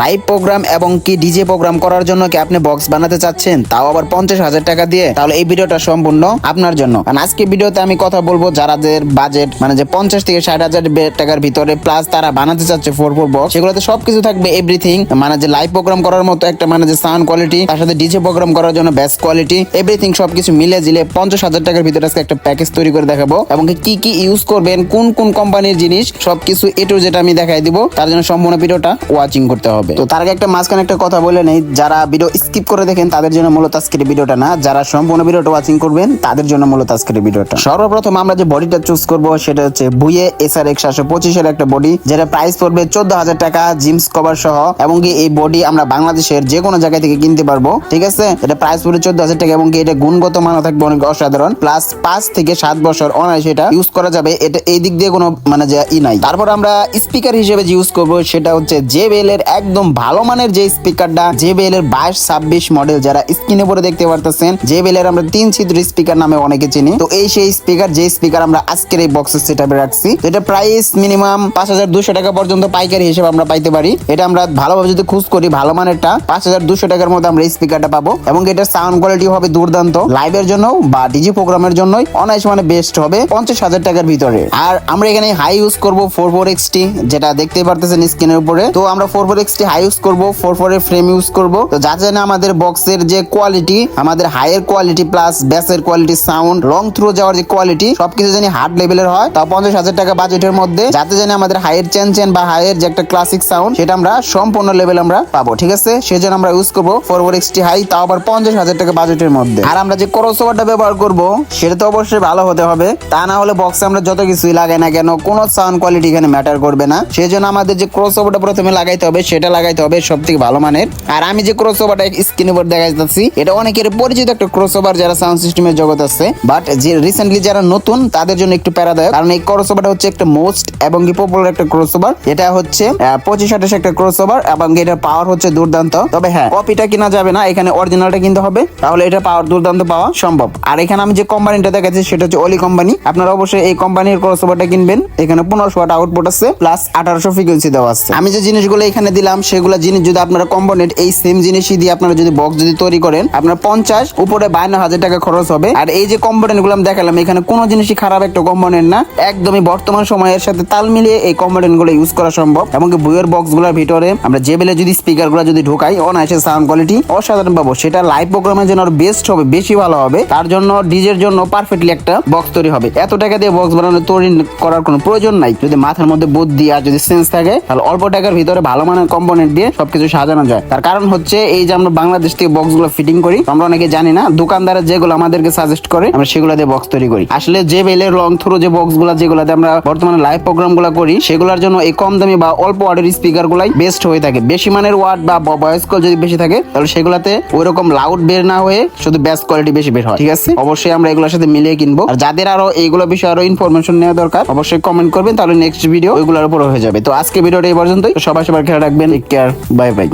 Live programme এবং কি DJ programme করার জন্য কি আপনি বক্স বানাতে চাচ্ছেন? তাও আবার পঞ্চাশ হাজার টাকা দিয়ে। তাহলে এই ভিডিওটা সম্পূর্ণ আপনার জন্য। কারণ আজকে ভিডিওতে আমি কথা বলব যারাদের বাজেট মানে যে পঞ্চাশ থেকে ষাট হাজার টাকার ভিতরে প্লাস তারা বানাতে চাচ্ছে ফোর ফোর বক্স সেগুলোতে সবকিছু থাকবে এভরিথিং মানে যে লাইভ প্রোগ্রাম করার মতো একটা মানে যে সাউন্ড কোয়ালিটি তার সাথে ডিজে প্রোগ্রাম করার জন্য বেস্ট কোয়ালিটি এভরিথিং সবকিছু মিলে জিলে পঞ্চাশ হাজার টাকার ভিতরে আজকে একটা প্যাকেজ তৈরি করে দেখাবো এবং কি কি ইউজ করবেন, কোন কোন কোম্পানির জিনিস সবকিছু এটু যেটা আমি দেখাই দিব। তার জন্য সম্পূর্ণ ভিডিওটা ওয়াচিং করতে হবে। তো তার আগে একটা মাঝখানে একটা কথা বলে নেই, যারা ভিডিও স্কিপ করে দেখেন, তাদের জন্য মূলত আজকের ভিডিওটা না, যারা সম্পূর্ণ ভিডিওটা ওয়াচিং করবেন, তাদের জন্য মূলত আজকের ভিডিওটা সর্বপ্রথম আমরা যে বডিটা চুজ করব, সেটা হচ্ছে বুয়ে এসআর এক সাতশো পঁচিশের একটা বডি যেটা প্রাইস পড়বে চোদ্দ হাজার টাকা জিমস কভার সহ, এবং কি এই বডি আমরা বাংলাদেশের যে কোনো জায়গা থেকে কিনতে পারব, ঠিক আছে? এটা প্রাইস পড়বে চোদ্দ হাজার টাকা, এবং কি এটা গুণগত মান থাকবে অনেক অসাধারণ প্লাস পাঁচ থেকে সাত বছর অনায়াসে এটা ইউজ করা যাবে, এটা এই দিক দিয়ে কোনো মানে যে ই নাই। তারপর আমরা স্পিকার হিসেবে যে ইউজ করব, সেটা হচ্ছে জেবিএল এর একদম ভালো মানের যে স্পিকারটা জেবিএল এর বাইশ ছাব্বিশ মডেল যারা স্ক্রিনে পরে দেখতে পারতেছেন জেবিএল এর আমরা তিন ছিদ্র স্পিকার নামে অনেকে চিনি। তো এই সেই স্পিকার যে স্পিকার আমরা আজকের এই বক্সের সেটআপে রাখছি তো এটা প্রাইস মিনিমাম পাঁচ হাজার দুশো টাকা পর্যন্ত পাইকারি হিসেবে আমরা পাইতে পারি। এটা আমরা ভালোভাবে যদি খুঁজ করি, ভালো মানেরটা, পাঁচ হাজার দুশো টাকার মধ্যে আমরা স্পিকারটা পাবো এবং এটার সাউন্ড কোয়ালিটি হবে দুর্দান্ত লাইভের জন্য বা ডিজি প্রোগ্রামের জন্যই অনায়াস মানে বেস্ট হবে পঞ্চাশ হাজার টাকার ভিতরে। আর আমরা এখানে হাই ইউজ করব ফোর ফোর এক্সটি যেটা দেখতে পারতেছেন স্ক্রিনের উপরে। তো আমরা four four XT high use করব ফোর এর ফ্রেম ইউজ করব। তো যাতে জানে আমাদের বক্সের যে কোয়ালিটি আমাদের হাইয়ের কোয়ালিটি প্লাস ব্যাসের কোয়ালিটি সাউন্ড লং থ্রু যাওয়ার যে কোয়ালিটি সবকিছু জানি হার্ড লেভেলের হয়। তা পঞ্চাশ হাজার টাকা বাজেটের মধ্যে যাতে জানি আমাদের হাইয়ের চেন চেন বা হাইয়ের যে একটা ক্লাসিক সাউন্ড সেটা আমরা সম্পূর্ণ লেভেল আমরা পাবো, ঠিক আছে? সেজন্য আমরা ইউজ করব ফোর ফোর এক্সটি হাই তাও আবার পঞ্চাশ হাজার টাকা বাজেটের মধ্যে। আর আমরা যে ক্রস ওভারটা ব্যবহার করব, সেটা তো অবশ্যই ভালো হতে হবে। তা না হলে বক্সে আমরা যত কিছুই লাগাই না কেন, কোনো সাউন্ড কোয়ালিটি এখানে ম্যাটার করবে না। সেই জন্য আমাদের যে ক্রস ওভারটা প্রথমে লাগাইতে হবে, সেটা লাগাইতে হবে সব থেকে ভালো মানের। আর আমি যে ক্রস ওভারটা স্ক্রিনের উপর দেখা যাচ্ছি এটা অনেকের পরিচিত একটা ক্রস ওভার যারা সাউন্ড সিস্টেমের জগৎ আছে। বাট যে রিসেন্টলি যারা নতুন, তাদের জন্য একটু প্যারাদায়ক। কারণ এই ক্রস ওভারটা হচ্ছে একটা মোস্ট এবং পপুলার একটা ক্রস ওভার এটা হচ্ছে পঁচিশ আঠাশ একটা ক্রস ওভার এবং এটার পাওয়ার হচ্ছে দুর্দান্ত। তবে হ্যাঁ কপিটা কিনা যাবে না, এখানে অরিজিনালটা কিনতে হবে। তাহলে এটা পাওয়ার দুর্দান্ত পাওয়া সম্ভব। আর এখানে আমি যে কোম্পানিটা দেখাচ্ছি সেটা হচ্ছে অলি কোম্পানি আপনারা অবশ্যই এই কোম্পানির ক্রস ওভারটা কিনবেন। এখানে পনেরোশো আউটপুট আছে প্লাস আঠারোশো ফ্রিকোয়েন্সি দেওয়া আছে। আমি যে জিনিসগুলো এখানে দিলাম সেগুলো জিনিস যদি আপনারা কম্পোনেন্ট এই সেম জিনিসই দিয়ে আপনারা যদি বক্স যদি তৈরি করেন, আপনার পঞ্চাশ, উপরে বায়ান্ন হাজার টাকা খরচ হবে। আর এই যে কম্পোনেন্টগুলো আমি দেখালাম, এখানে কোনো জিনিসই খারাপ একটা কম্পোনেন্ট না। একদমই বর্তমান সময়ের সাথে তাল মিলিয়ে এই কম্পোনেন্টগুলো ইউজ করা সম্ভব। এবং বইয়ের বক্সগুলোর ভিতরে আমরা যে বেলে যদি স্পিকারগুলো যদি ঢোকাই, অনায়াসে সাউন্ড কোয়ালিটি অসাধারণ পাবো। সেটা লাইভ প্রোগ্রামের জন্য বেস্ট হবে, বেশি ভালো হবে। তার জন্য ডিজের জন্য পারফেক্টলি একটা বক্স তৈরি হবে। এত টাকা দিয়ে বক্স বানানো, তৈরি করার কোনো প্রয়োজন নাই। যদি মাথার মধ্যে বুদ্ধি আর যদি সেন্স থাকে, তাহলে অল্প টাকার ভিতরে ভালো মানের কম্পোনেন্ট দিয়ে সবকিছু সাজানো যায়। তার কারণ হচ্ছে এই যে আমরা বাংলাদেশ থেকে বক্সগুলো ফিটিং করি আমরা অনেকে জানি না, দোকানদারের যেগুলো আমাদেরকে সাজেস্ট করে, আমরা সেগুলো দিয়ে বক্স তৈরি করি। আসলে যে বেলের লং থ্রো যে বক্সগুলা যেগুলোতে আমরা বর্তমানে লাইভ প্রোগ্রামগুলো করি, সেগুলোর জন্য এই কম দামি বা অল্প ওয়ার্ডের স্পিকার গুলাই বেস্ট হয়ে থাকে। বেশি মানের ওয়ার্ড বা ভয়েস কল যদি বেশি থাকে, তাহলে সেগুলাতে ওই রকম লাউড বের না হয়ে শুধু বেস্ট কোয়ালিটি বেশি বের হয়, ঠিক আছে? অবশ্যই আমরা এগুলোর সাথে মিলিয়ে কিনবো। আর যাদের আরও এইগুলো বিষয়ে আরও ইনফরমেশন নেওয়া দরকার, অবশ্যই কমেন্ট করবেন, তাহলে নেক্সট ভিডিও ওইগুলোর উপর হয়ে যাবে। তো আজকে ভিডিওটা এই পর্যন্তই। সবাই সবার খেয়াল রাখবেন। Care bye bye